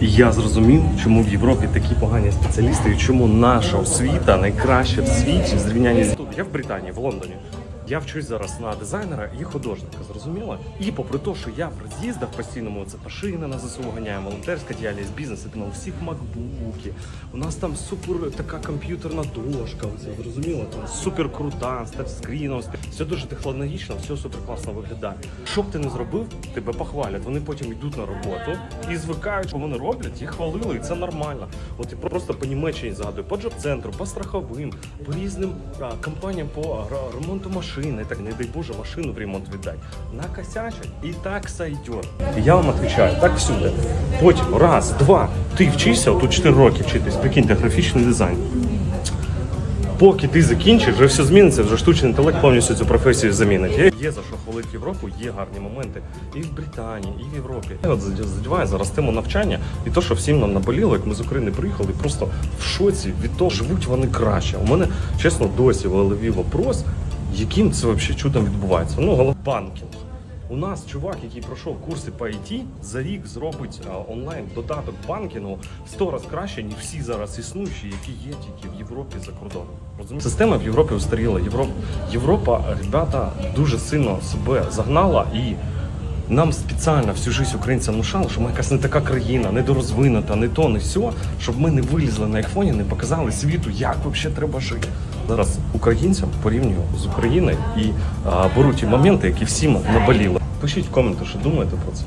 Я зрозумів, чому в Європі такі погані спеціалісти і чому наша освіта найкраща в світі в зрівнянні з тут. Я в Британії, в Лондоні. Я вчусь зараз на дизайнера і художника, зрозуміло? І попри те, що я в роз'їздах постійному, це машина на ЗСУ ганяє, волонтерська діяльність, бізнес, і у всіх макбуки, у нас там супер така комп'ютерна дошка, оце, зрозуміло, там супер крута, з все дуже технологічно, все супер класно виглядає. Що б ти не зробив, тебе похвалять. Вони потім йдуть на роботу і звикають, що вони роблять, їх хвалили, і це нормально. От і просто по Німеччині згадую, по джоб-центру, по страховим, по різним а, компаніям по ре- ремонту машини. Так не дай Боже, машину в ремонт віддай. Накосячать і так сойдет. Я вам відповідаю, так всюди. Потім раз, два. Ти вчишся, тут 4 роки вчитись, прикиньте, графічний дизайн. Поки ти закінчиш, вже все зміниться, вже штучний інтелект повністю цю професію замінить. Є, є за що хвалити Європу, є гарні моменти і в Британії, і в Європі. Я от задіваю зараз тему навчання і то, що всім нам наболіло, як ми з України приїхали, просто в шоці від того, живуть вони краще. У мене чесно досі в голові вопрос, яким це взагалі чудом відбувається. Ну, банкінг. У нас чувак, який пройшов курси по IT, за рік зробить а, онлайн додаток банкінгу в 100 разів краще, ніж всі зараз існуючі, які є тільки в Європі за кордоном. Розумієте? Система в Європі устаріла. Європа, Європа, ребята, дуже сильно себе загнала і. Нам спеціально всю життя українцям внушали, що ми якась не така країна, недорозвинута, не то, не сьо, щоб ми не вилізли на айфоні, не показали світу, як взагалі треба жити. Зараз українцям порівнюю з Україною і а, беру ті моменти, які всім наболіли. Пишіть в коменти, що думаєте про це.